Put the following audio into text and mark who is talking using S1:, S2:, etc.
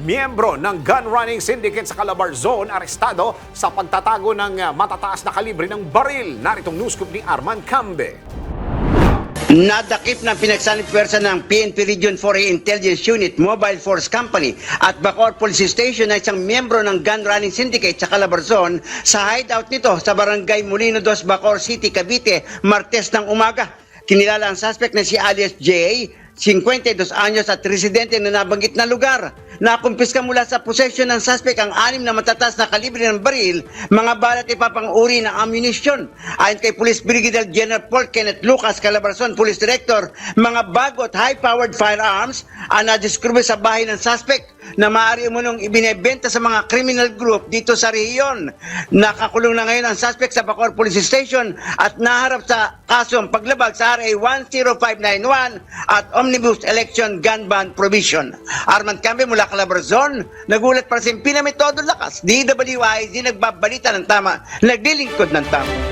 S1: Miyembro ng gun running syndicate sa Calabar Zone arestado sa pagtatago ng ah, matataas na kalibre ng baril. Naritong news scoop ni Arman Cambe.
S2: Nadakip ng pinagsanib pwersa ng PNP Region 4A Intelligence Unit Mobile Force Company at Bacor Police Station na isang miyembro ng gun running syndicate sa Calabarzon sa hideout nito sa Barangay Molino 2, Bacor City, Cavite, Martes ng umaga. Kinilala ang suspect na si alias J, 52 anyos at residente na nabanggit na lugar. Nakumpiska mula sa possession ng suspect ang anim na matataas na kalibre ng baril, mga balat ipapang-uri ng ammunition. Ayon kay Police Brigadier General Paul Kenneth Lucas, Calabarzon Police Director, mga bago at high-powered firearms ang nadiskrube sa bahay ng suspect na maaari umunong ibinebenta sa mga criminal group dito sa rehiyon. Nakakulong na ngayon ang suspect sa Bacor Police Station at naharap sa kasong paglabag sa RA 10591 at Omnibus Election Gun Ban Provision. Armand Cambe mula Calabarzon, nagulat para sa Pinametodo Lakas, DWIZ nagbabalita ng tama, naglilingkod ng tama.